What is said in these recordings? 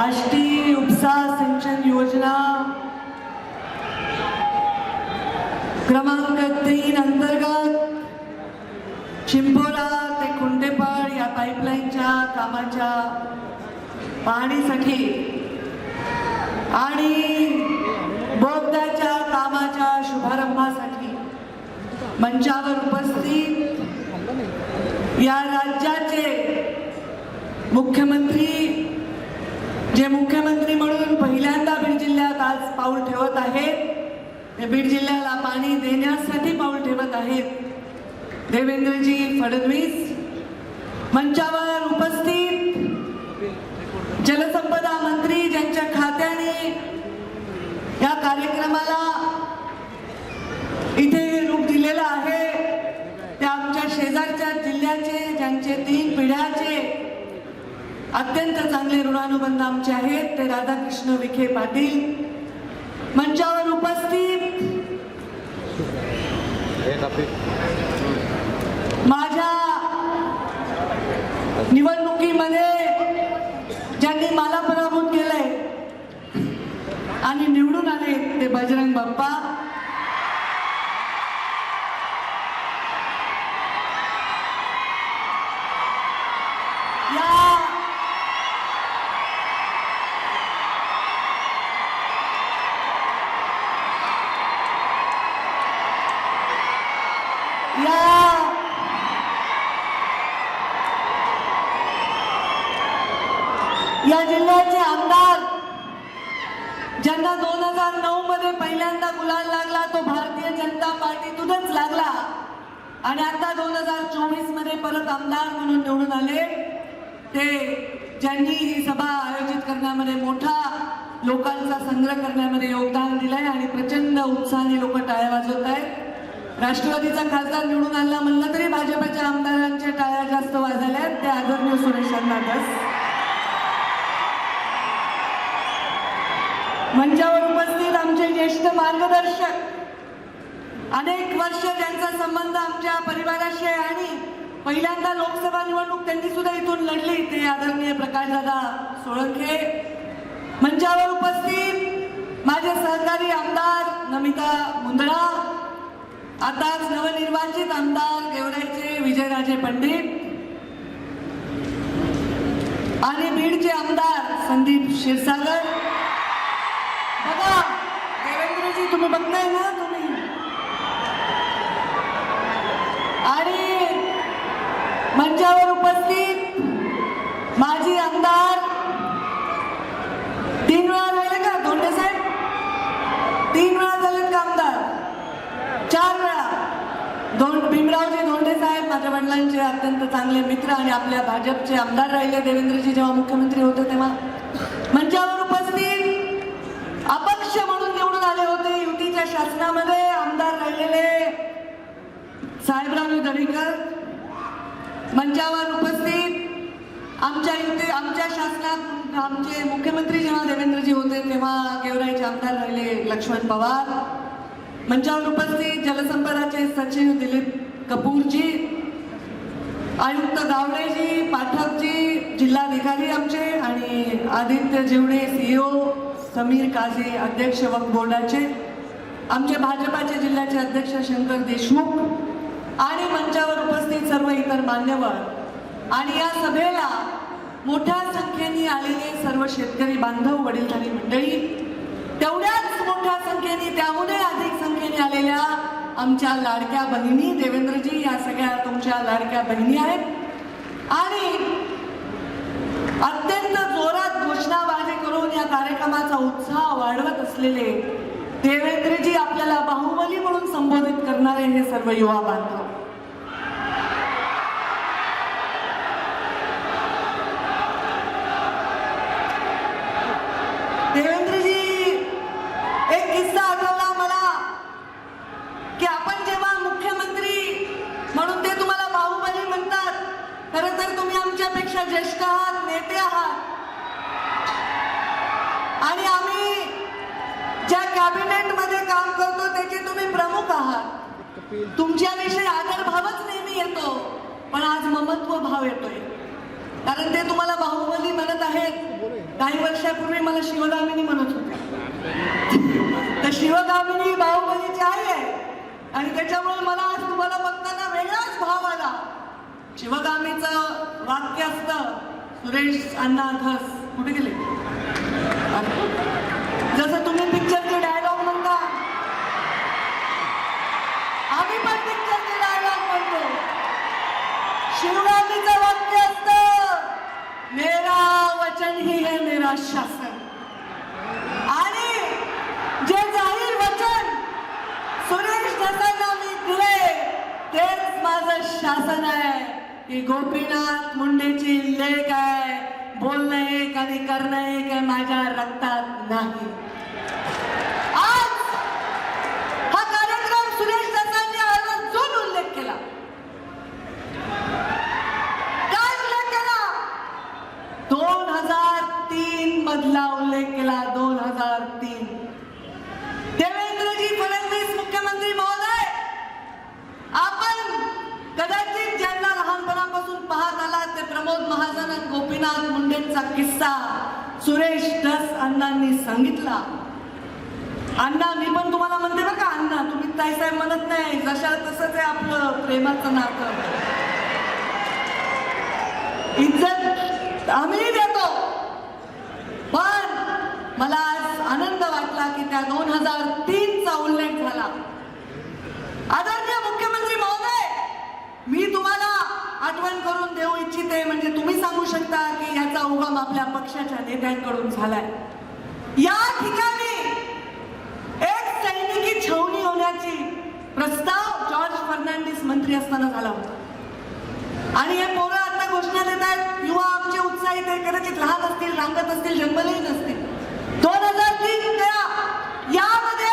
आष्टी उपसा सिंचन योजना. क्रमांक तीन अंतर्गत चिंपोरा ते कुंडेपाड या पाईपलाईनच्या कामाच्या पाहणीसाठी आणि बोगद्याच्या कामाच्या शुभारंभासाठी मंचावर उपस्थित या राज्याचे मुख्यमंत्री जे मुख्यमंत्री म्हणून पहिल्यांदा बीड जिल्ह्यात आज पाऊल ठेवत आहेत. ते बीड जिल्ह्याला पाणी देण्यासाठी पाऊल ठेवत आहेत. देवेंद्रजी फडणवीस मंचावर उपस्थित. जलसंपदा मंत्री ज्यांच्या खात्याने या कार्यक्रमाला इथे रूप दिलेलं आहे. त्या आमच्या शेजारच्या जिल्ह्याचे ज्यांचे तीन पिढ्याचे अत्यंत चांगले ऋणानुबंध आमचे आहेत. ते राधाकृष्ण विखे पाटील मंचावर उपस्थित. माझ्या निवडणुकीमध्ये ज्यांनी मला पराभूत केलंय आणि निवडून आले ते बजरंग बाप्पा. या जिल्ह्याचे आमदार. ज्यांना दोन हजार नऊ मध्ये पहिल्यांदा गुलाल लागला तो भारतीय जनता पार्टीतूनच लागला. आणि आता दोन हजार चोवीसमध्ये परत आमदार म्हणून निवडून आले. ते ज्यांनी ही सभा आयोजित करण्यामध्ये मोठा लोकांचा संग्रह करण्यामध्ये योगदान दिलंय आणि प्रचंड उत्साहाने लोक टाळ्या वाजवत आहेत. राष्ट्रवादीचा खासदार निवडून आणला म्हणलं तरी भाजपच्या आमदारांच्या टाळ्या जास्त वाजल्या आहेत. ते आदरणीय सुरेश अण्णादास मंचावर उपस्थित आमचे ज्येष्ठ मार्गदर्शक. अनेक वर्ष ज्यांचा संबंध आमच्या परिवाराशी आहे आणि पहिल्यांदा लोकसभा निवडणूक त्यांनी सुद्धा इथून लढली. ते आदरणीय प्रकाशदादा सोळंखे. मंचावर उपस्थित माझे सहकारी आमदार नमिता मुंदडा. आताच नवनिर्वाचित आमदार गेवराईचे विजयराजे पंडित. आणि बीडचे आमदार संदीप क्षीरसागर. बघा देवेंद्रजी तुम्ही बघताय ना तुम्ही? आणि मंचावर उपस्थित माजी आमदार तीन वेळा झाले का? धोंडे साहेब? तीन वेळा झालेत का आमदार? चार वेळा. दोन भीमरावजी धोंडे साहेब माझ्या वडिलांचे अत्यंत चांगले मित्र आणि आपल्या भाजपचे आमदार राहिले. देवेंद्रजी जेव्हा मुख्यमंत्री होते तेव्हा. मंचावर उपस्थित अपक्ष म्हणून निवडून आले होते युतीच्या शासनामध्ये आमदार राहिलेले साहेबराव दरेकर मंचावर उपस्थित. आमच्या युती आमच्या शासनात आमचे मुख्यमंत्री जेव्हा देवेंद्रजी होते तेव्हा गेवराईचे आमदार राहिले लक्ष्मण पवार. मंचावर उपस्थित जलसंपदाचे सचिव दिलीप कपूरजी आयुक्त गावडेजी पाठकजी जिल्हाधिकारी आमचे आणि आदित्य जेवणे सीईओ समीर काझी अध्यक्ष वक्फ बोर्डाचे. आमचे भाजपाचे जिल्ह्याचे अध्यक्ष शंकर देशमुख आणि मंचावर उपस्थित सर्व इतर मान्यवर. आणि या सभेला मोठ्या संख्येने आलेले सर्व शेतकरी बांधव वडीलधारी मंडळी तेवढ्याच मोठ्या संख्येने त्याहूनही अधिक संख्येने आलेल्या आमच्या लाडक्या बहिणी देवेंद्रजी या सगळ्या तुमच्या लाडक्या बहिणी आहेत. आणि अत्यंत जोरात घोषणाबाजी करून या कार्यक्रमाचा उत्साह वाढवत असलेले देवेंद्रजी आपल्याला बाहुबली म्हणून संबोधित करणारे हे सर्व युवा बांधव. देवेंद्रजी एक किस्सा आठवला मला की आपण जेव्हा मुख्यमंत्री म्हणून ते तुम्हाला बाहुबली म्हणतात खरं तर तुम्ही आमच्यापेक्षा ज्येष्ठ आहात नेते आहात. आणि आम्ही ज्या कॅबिनेटमध्ये काम करतो त्याचे तुम्ही प्रमुख आहात. तुमच्याविषयी आदरभावच नेहमी येतो पण आज ममत्व भाव येतोय. कारण ते तुम्हाला बाहुबली म्हणत आहेत. काही वर्षापूर्वी मला शिवगामिनी म्हणत होते. तर शिवगामिनी बाहुबलीची आई आहे. आणि त्याच्यामुळे मला आज तुम्हाला बघताना वेगळाच भाव आला. शिवगामीचं वाक्य असतं सुरेश अण्णा धस. कुठे गेले? जसं तुम्ही पिक्चरचे डायलॉग म्हणता आम्ही पण पिक्चरचे डायलॉग म्हणतो शिवगामीचं वाक्य असतं मेरा वचन ही है मेरा शासन. आणि जे जाहीर वचन सुरेश दसांना मी दिले तेच माझं शासन आहे. की गोपीनाथ मुंडेची लेख आहे. बोलणं एक आणि करणं एक माझ्या रक्तात नाही आज हा कार्यक्रम सुरेश दसांनी आवर्जून उल्लेख केला काय उल्लेख केला दोन हजार तीन मधला उल्लेख केला दोन हजार तीन. देवेंद्रजी फडणवीस मुख्यमंत्री महोदय! आपण कदाचित ज्यांना लहानपणापासून पाहत आला ते प्रमोद महाजन आणि गोपीनाथ मुंडेंचा किस्सा सुरेश दस अण्णांनी सांगितला. अण्णा मी पण तुम्हाला म्हणते बरं का अण्णा तुम्ही ताईसाहेब म्हणत नाही जशा तसंच आहे आपलं प्रेमाचं नातं. इज्जत आम्ही मला आज आनंद वाटला की त्या दोन हजार तीनचा उल्लेख झाला. आदरणीय मुख्यमंत्री महोदय मी तुम्हाला आठवण करून देऊ इच्छिते म्हणजे तुम्ही सांगू शकता की याचा उगम आपल्या पक्षाच्या नेत्यांकडून झालाय. या ठिकाणी एक सैनिकी छावणी होण्याची प्रस्ताव जॉर्ज फर्नांडिस मंत्री असताना झाला होता. आणि हे पोरं आता घोषणा देत आहेत युवा आमचे उत्साहित आहे कदाचित लहान असतील रांगत असतील जन्मलेही नसतील दोन हजार तीन तेरा यामध्ये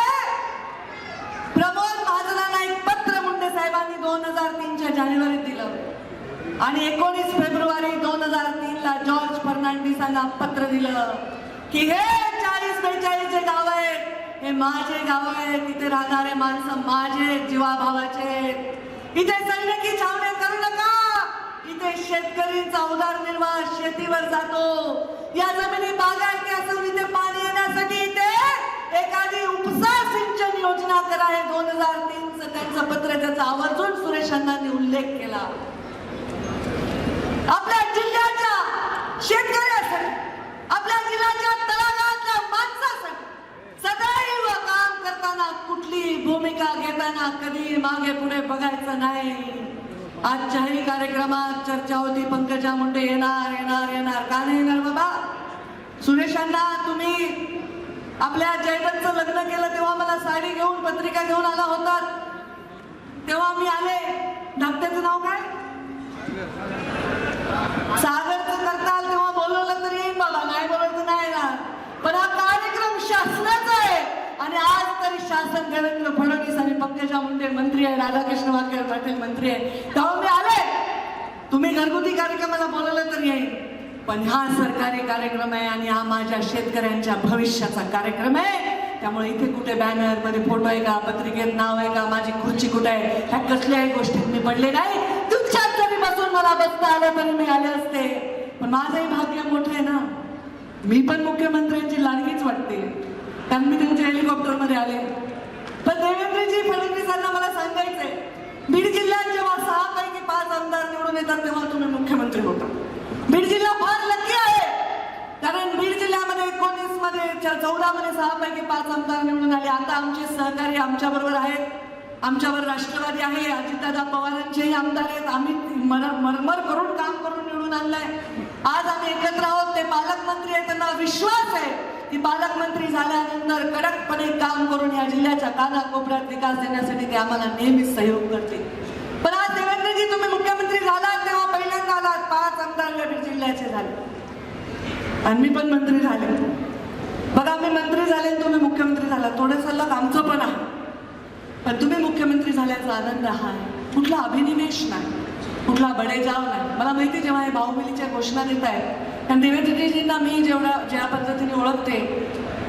प्रमोद महाजनांना एक पत्र मुंडे साहेबांनी दोन हजार जानेवारीत दिलं. आणि एकोणीस फेब्रुवारी दोन हजार तीन ला जॉर्ज फर्नांडिसांना पत्र दिलं की हे चाळीस बेचाळीस जे गाव आहेत. हे माझे गाव आहे तिथे राहणारे माणसं माझे जीवाभावाचे इथे सैनिकी छावण्या करू नका. इथे शेतकरीचा उदारनिर्वाह शेतीवर जातो. या जमिनी बागायती असून इथे पाणी येण्यासाठी इथे एखादी उपसा सिंचन योजना करा हे दोन हजार तीनचं त्यांचं पत्र त्याचा आवर्जून सुरेश उल्लेख केला. आपल्या जिल्ह्याच्या शेतकऱ्यासाठी आपल्या जिल्ह्याच्या तळागाळातल्या माणसासाठी सदैव काम करताना कुठली भूमिका घेताना कधी मागे पुढे बघायचं नाही. आजच्याही कार्यक्रमात चर्चा होती पंकजा मुंडे येणार येणार येणार. का नाही येणार बाबा? सुरेशांना तुम्ही आपल्या जयदत्तचं लग्न केलं तेव्हा मला साडी घेऊन पत्रिका घेऊन आला होता. तेव्हा मी आले. धाकट्याचं नाव काय? सागरचं करताल तेव्हा बोलवलं तर येईन बाबा. नाही बोलवलं नाही येणार. पण हा कार्यक्रम शासनाचा आहे. आणि आज तरी शासन देवेंद्र फडणवीस आणि पंकजा मुंडे मंत्री आहे राधाकृष्ण वाघेर पाटील मंत्री आहे. तेव्हा मी आले. तुम्ही घरगुती कार्यक्रमाला बोलवलं तर येईल पण हा सरकारी कार्यक्रम आहे आणि हा माझ्या शेतकऱ्यांच्या भविष्याचा कार्यक्रम आहे. त्यामुळे इथे कुठे बॅनरमध्ये फोटो आहे का पत्रिकेत नाव आहे का माझी खुर्ची कुठे आहे ह्या कसल्याही गोष्टीत मी पडले नाही. तुमच्यात जरी बसून मला बसता आलं तरी मी आले असते. पण माझंही भाग्य मोठं आहे ना. मी पण मुख्यमंत्र्यांची लाडकीच वाटते. कारण मी त्यांच्या हेलिकॉप्टरमध्ये आले. पण देवेंद्रजी फडणवीसांना मला सांगायचंय बीड जिल्ह्यात जेव्हा सहा पैकी पाच आमदार निवडून येतात तेव्हा तुम्ही मुख्यमंत्री होता. बीड जिल्हा फार लकी आहे. कारण बीड जिल्ह्यामध्ये एकोणीसमध्ये चौदा मध्ये सहा पैकी पाच आमदार निवडून आले. आता आमचे सहकारी आमच्या बरोबर आहेत. आमच्यावर राष्ट्रवादी आहे. अजितदादा पवारांचेही आमदार आहेत. आम्ही मर- मरमर करून काम करून निवडून आणलंय. आज आम्ही एकत्र आहोत. ते पालकमंत्री आहेत. त्यांना विश्वास आहे की पालकमंत्री झाल्यानंतर कडकपणे काम करून या जिल्ह्याच्या कानाकोपऱ्यात विकास देण्यासाठी ते आम्हाला नेहमीच सहयोग करतील पण आज देवेंद्रजी तुम्ही मुख्यमंत्री झालात तेव्हा पहिल्यांदा आलात पाच आमदार बीड जिल्ह्याचे झाले आणि मी पण मंत्री झाले. बघा मी मंत्री झाले तुम्ही मुख्यमंत्री झाला. थोडं सल्लग आमचं पण आहे. पण तुम्ही मुख्यमंत्री झाल्याचा आनंद हा कुठला अभिनिवेश नाही. कुठला बडेजाव नाही. मला माहिती जेव्हा हे बाहुबलीच्या घोषणा देत आहेत. कारण देवेंद्रजींना मी जेवढ्या ज्या पद्धतीने ओळखते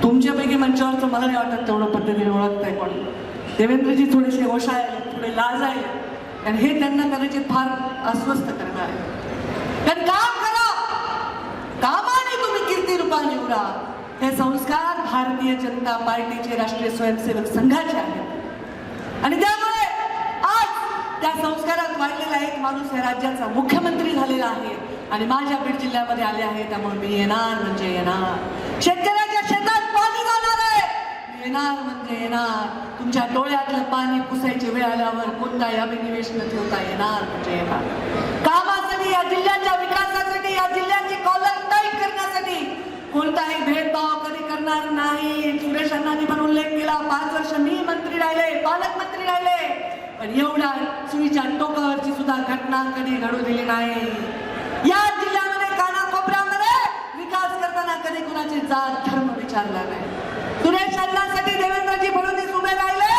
तुमच्यापैकी मंचावरचं मला नाही वाटत तेवढं पद्धतीने ओळखताय कोण. देवेंद्रजी थोडेसे ओशा आहे थोडे लाज आहे आणि हे त्यांना कदाचित फार अस्वस्थ करणार आहे कारण का करा कामाने हे संस्कार भारतीय जनता पार्टीचे राष्ट्रीय स्वयंसेवक संघाचे आहेत. आणि त्यामुळे आज त्या संस्कारात वाढलेला एक माणूस या राज्याचा मुख्यमंत्री झालेला आहे. आणि माझ्या बीड जिल्ह्यामध्ये आले आहे त्यामुळे मी येणार म्हणजे येणार. शेतकऱ्याच्या शेतात पाणी जाणार आहे. येणार म्हणजे येणार. तुमच्या डोळ्यातलं पाणी पुसायची वेळ आल्यावर कोणताही अभिनिवेश न ठेवता येणार म्हणजे येणार. कामासाठी या जिल्ह्याच्या विकासासाठी या जिल्ह्या कोणताही भेदभाव कधी करणार नाही. सुरेश अण्णांनी पण उल्लेख केला. पाच वर्ष मी मंत्री राहिले पालकमंत्री राहिले. पण एवढ्या सुईच्या टोकावरची सुद्धा घटना कधी घडू दिली नाही. या जिल्ह्यामध्ये कानाकोपऱ्यामध्ये विकास करताना कधी कुणाची जात धर्म विचारला नाही. सुरेश अण्णांसाठी देवेंद्रजी फडणवीस उभे राहिले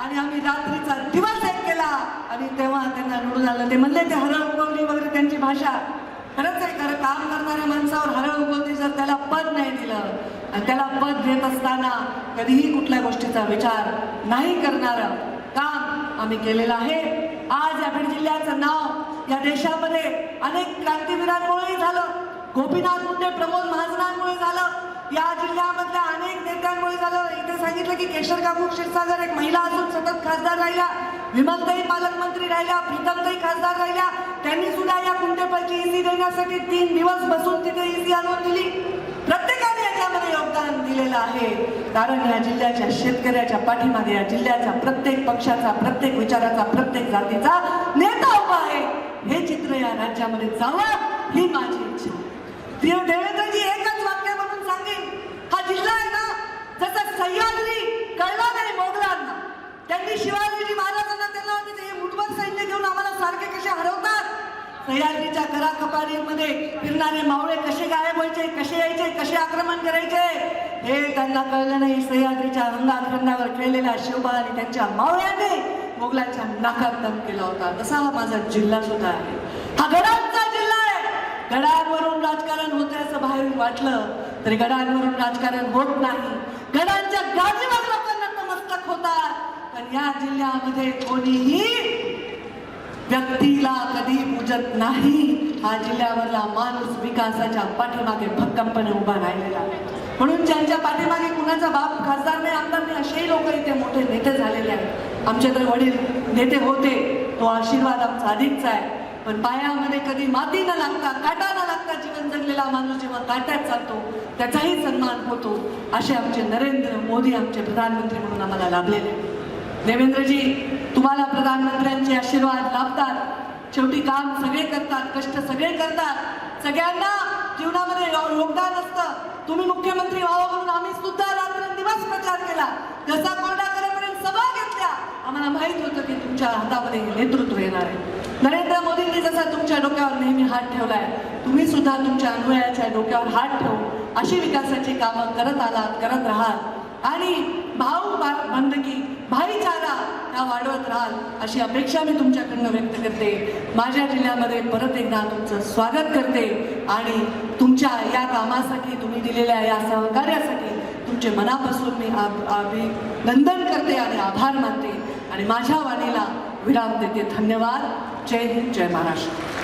आणि आम्ही रात्रीचा दिवस एक केला. आणि तेव्हा त्यांना निवडून आलं ते म्हणले ते हरळ उगवली वगैरे त्यांची भाषा खरंच आहे खरं काम करणाऱ्या माणसावर हरळ उगवली जर त्याला पद नाही दिलं आणि त्याला पद घेत असताना कधीही कुठल्या गोष्टीचा विचार नाही करणारं काम आम्ही केलेलं आहे. आज या बीड जिल्ह्याचं नाव या देशामध्ये अनेक क्रांतीवीरांमुळेही झालं. गोपीनाथ मुंडे प्रमोद महाजनांमुळे झालं. या जिल्ह्यामधल्या अनेक नेत्यांमुळे झालं. इथे सांगितलं की केशर काकू क्षीरसागर एक महिला असून सतत खासदार राहिल्या. विमलताई पालकमंत्री राहिल्या प्रीतमताई खासदार राहिल्या त्यांनी सुद्धा या कुंटेपलची इसी देण्यासाठी तीन दिवस बसून तिथे इझी आणून दिली. प्रत्येकाने याच्यामध्ये योगदान दिलेलं आहे. कारण या जिल्ह्याच्या शेतकऱ्याच्या पाठीमागे या जिल्ह्याच्या प्रत्येक पक्षाचा प्रत्येक विचाराचा प्रत्येक जातीचा नेता उभा आहे. हे चित्र या राज्यामध्ये जावं ही माझी इच्छा. देवेंद्रजी एकच वाक्य म्हणून सांगेन. हा जिल्हा आहे ना जसं सह्याद्री त्यांनी शिवाजीजी महाराजांना त्यांना वाटतं हे मुठभर सैन्य घेऊन आम्हाला सारखे कसे हरवतात? सह्याद्रीच्या कराकपारीमध्ये फिरणारे मावळे कसे गायब व्हायचे? कसे यायचे? कसे आक्रमण करायचे? हे त्यांना कळलं नाही. सह्याद्रीच्या रंगाखंडावर खेळलेल्या शिवबा आणि त्यांच्या मावळ्याने मोगलांच्या नाकात दम केला होता. तसा हा माझा जिल्हा सुद्धा आहे. हा गडांचा जिल्हा आहे. गडांवरून राजकारण होते असं बाहेरून वाटलं तरी गडांवरून राजकारण होत नाही. गडांच्या गाजीवर पण या जिल्ह्यामध्ये कोणीही व्यक्तीला कधी पूजत नाही. हा जिल्ह्यावरला माणूस विकासाच्या पाठीमागे भक्कमपणे उभा राहिलेला आहे. म्हणून ज्यांच्या पाठीमागे कुणाचा बाप खासदार नाही आमदार नाही असेही लोक इथे मोठे नेते झालेले आहेत. आमचे तर वडील नेते होते तो आशीर्वाद आमचा अधिकचा आहे. पण पायामध्ये कधी माती न लागता काटा न लागता जीवन जगलेला माणूस जेव्हा काट्यात चालतो त्याचाही सन्मान होतो असे आमचे नरेंद्र मोदी आमचे प्रधानमंत्री म्हणून आम्हाला लाभलेले आहेत. देवेंद्रजी तुम्हाला प्रधानमंत्र्यांचे आशीर्वाद लाभतात. शेवटी काम सगळे करतात कष्ट सगळे करतात. सगळ्यांना जीवनामध्ये योगदान असतं. तुम्ही मुख्यमंत्री व्हावं म्हणून आम्ही सुद्धा रात्रंदिवस प्रचार केला. जसा कोरडा करेपर्यंत सभा घेतल्या आम्हाला माहीत होतं की तुमच्या हातामध्ये नेतृत्व येणार आहे. नरेंद्र मोदींनी जसा तुमच्या डोक्यावर नेहमी हात ठेवलाय तुम्ही सुद्धा तुमच्या अनुयायाच्या डोक्यावर हात ठेवून अशी विकासाची कामं करत आलात करत राहाल. आणि भाऊ बा- बंदकी भाईचारा हा वाढवत राहाल अशी अपेक्षा मी तुमच्याकडनं व्यक्त करते. माझ्या जिल्ह्यामध्ये परत एकदा तुमचं स्वागत करते आणि तुमच्या या कामासाठी तुम्ही दिलेल्या या सहकार्यासाठी तुमचे मनापासून मी अभिनंदन करते आणि आभार मानते. आणि माझ्या वाणीला विराम देते. धन्यवाद. जय हिंद जय महाराष्ट्र.